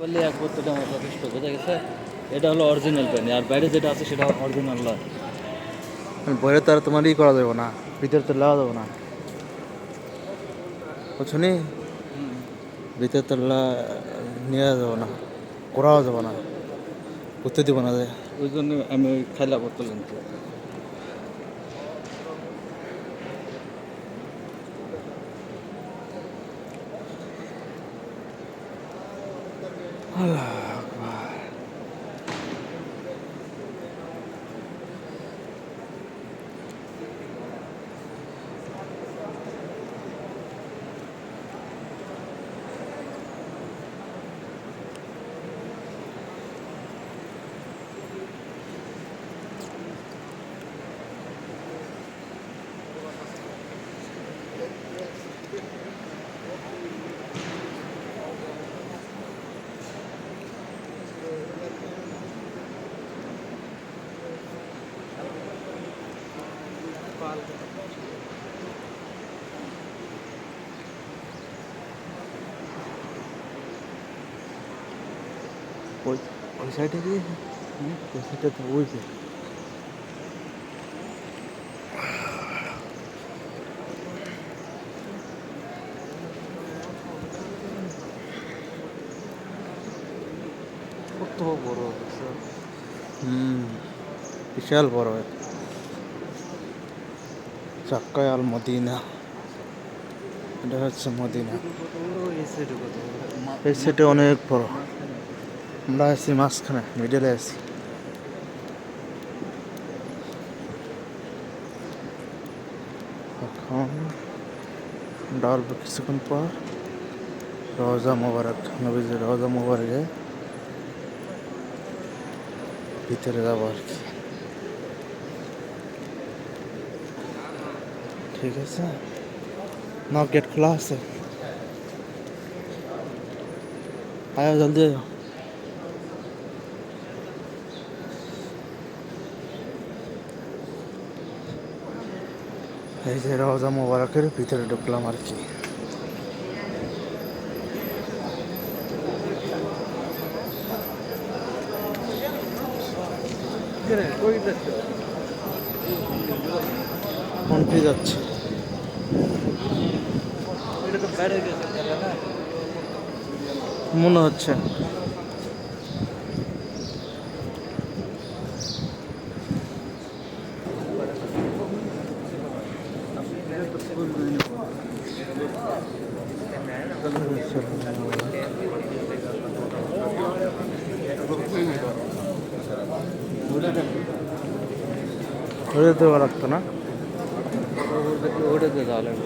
বললে এক বোতলটা আমার যথেষ্ট বোঝা গেছে? এটা হলো অরিজিনাল পানি আর বাইরে যেটা আছে সেটা অরিজিনাল নয়। বাইরে তো আর তোমার ই করা যাবে না ভিতরে তো লাগাও যাবে না। বুঝছ নি? ভিতরে তো নিয়ে যাব না করাও যাবে না করতে দিব না যে। ওই জন্য আমি খাইলা বোতল 啊 ওই ওই সাইডে দিয়ে ওই সাইডে তো ওই কত বড়? হুম। বিশাল বড় চাক্কায় আল মদিনা। এটা হচ্ছে মদিনা। এই সাইডে অনেক বড়। আমরা আছি মাঝখানে মিডলে আছি। এখন ডালবো কিছুক্ষণ পর রোজা মোবারক নবীজি রোজা মোবারকে ভিতরে যাব আর কি। ঠিক আছে? না গেট খোলা আছে? আয়, জলদি আয়। এই যে রোজা মোবারকের ভিতরে ঢুকলাম আর কি। কোনটি যাচ্ছে। তো মনে হচ্ছে। ওটা দেওয়া লাগতো না? ஓடுது காலம்